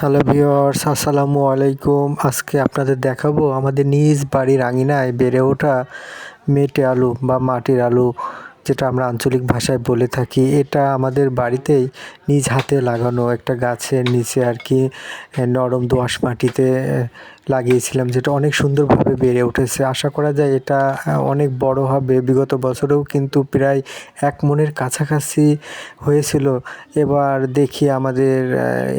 Hello viewers আসসালামু আলাইকুম আজকে আপনাদের দেখাবো আমাদের নিজ বাড়ির আঙিনায় বেড়ে ওঠা মেটে আলু বা মাটির আলু। যেটা আমরা আঞ্চলিক ভাষায় বলে থাকি, এটা আমাদের বাড়িতেই নিজ হাতে লাগানো একটা গাছের নিচে আর কি নরম দোআঁশ মাটিতে লাগিয়েছিলাম, যেটা অনেক সুন্দরভাবে বেড়ে উঠেছে। আশা করা যায় এটা অনেক বড় হবে বিগত বছরেও, কিন্তু প্রায় এক মনের কাছাকাছি হয়েছিল। এবার দেখি আমাদের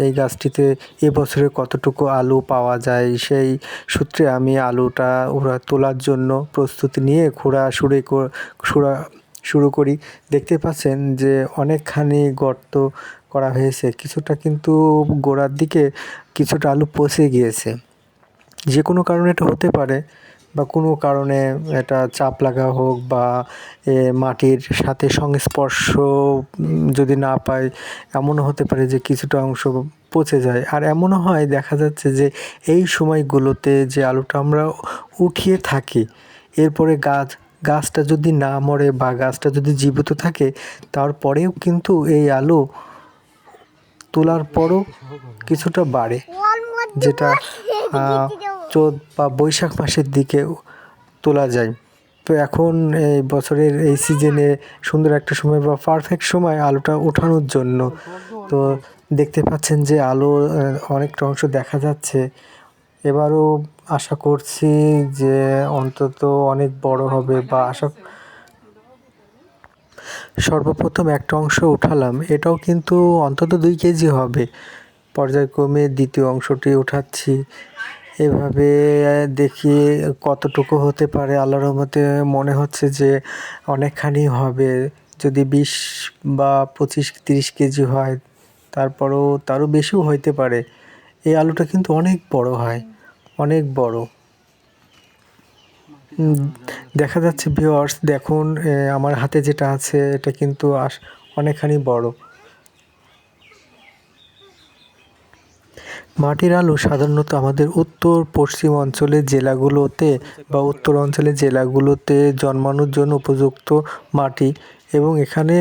এই গাছটিতে এবছরে কতটুকু আলু পাওয়া যায়, সেই সূত্রে আমি আলুটা ওরা তোলার জন্য প্রস্তুতি নিয়ে খোঁড়া শুরু খোঁড়া শুরু করি। দেখতে পাচ্ছেন যে অনেকখানি গর্ত করা হয়েছে। কিছুটা কিন্তু গোড়ার দিকে কিছুটা আলু পচে গিয়েছে। যে কোনো কারণে এটা হতে পারে বা কোনো কারণে এটা চাপ লাগা হোক বা মাটির সাথে সংস্পর্শ যদি না পায়, এমনও হতে পারে যে কিছুটা অংশ পচে যায়। আর এমনও হয়, দেখা যাচ্ছে যে এই সময়গুলোতে যে আলুটা আমরা উঠিয়ে থাকি, এরপরে গাছ গাছটা যদি না মরে বা গাছটা যদি জীবিত থাকে, তারপরেও কিন্তু এই আলু তোলার পরও কিছুটা বাড়ে। যেটা চোদ বা বৈশাখ মাসের দিকে তোলা যায়। তো এখন এই বছরের এই সিজনে সুন্দর একটা সময় বা পারফেক্ট সময় আলুটা ওঠানোর জন্য। তো দেখতে পাচ্ছেন যে আলো অনেকটা অংশ দেখা যাচ্ছে। এবারও আশা করছি যে অন্তত অনেক বড় হবে বা আশা সর্বপ্রথম একটা অংশ উঠালাম, এটাও কিন্তু অন্তত দুই কেজি হবে। পর্যায়ক্রমে দ্বিতীয় অংশটি উঠাচ্ছি। এভাবে দেখি কতটুকু হতে পারে, আল্লাহর রহমতে মনে হচ্ছে যে অনেকখানি হবে। যদি বিশ বা পঁচিশ, তিরিশ কেজি হয়, তারপরও তারও বেশিও হইতে পারে। এই আলুটা কিন্তু অনেক বড় হয়, অনেক বড়। দেখা যাচ্ছে ভিওয়ার্স দেখুন আমার হাতে যেটা আছে, এটা কিন্তু অনেকখানি বড়। মাটির আলু সাধারণত আমাদের উত্তর পশ্চিম অঞ্চলের জেলাগুলোতে বা উত্তর অঞ্চলের জেলাগুলোতে জন্মানোর জন্য উপযুক্ত মাটি এবং এখানে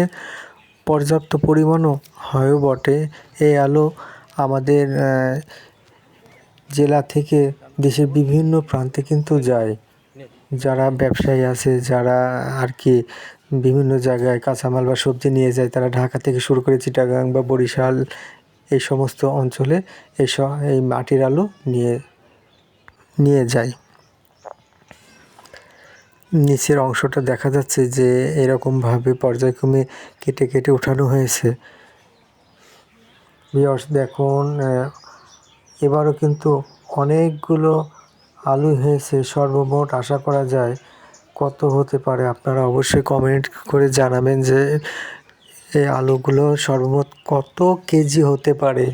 পর্যাপ্ত পরিমাণও হয়ও বটে। এই আলু আমাদের জেলা থেকে দেশের বিভিন্ন প্রান্তে কিন্তু যায়। যারা ব্যবসায়ী আছে, যারা আর কি বিভিন্ন জায়গায় কাঁচামাল বা সবজি নিয়ে যায়, তারা ঢাকা থেকে শুরু করে চিটাগাং বা বরিশাল এই সমস্ত অঞ্চলে এই এই মাটির আলু নিয়ে নিয়ে যায়। নিচের অংশটা দেখা যাচ্ছে যে এরকমভাবে পর্যায়ক্রমে কেটে কেটে উঠানো হয়েছে। ভিওর্স দেখুন এবারও কিন্তু অনেকগুলো আলু হয়েছে সর্বমোট, আশা করা যায় কত হতে পারে। আপনারা অবশ্যই কমেন্ট করে জানাবেন যে এই আলুগুলো সর্বমোট কত কেজি হতে পারে।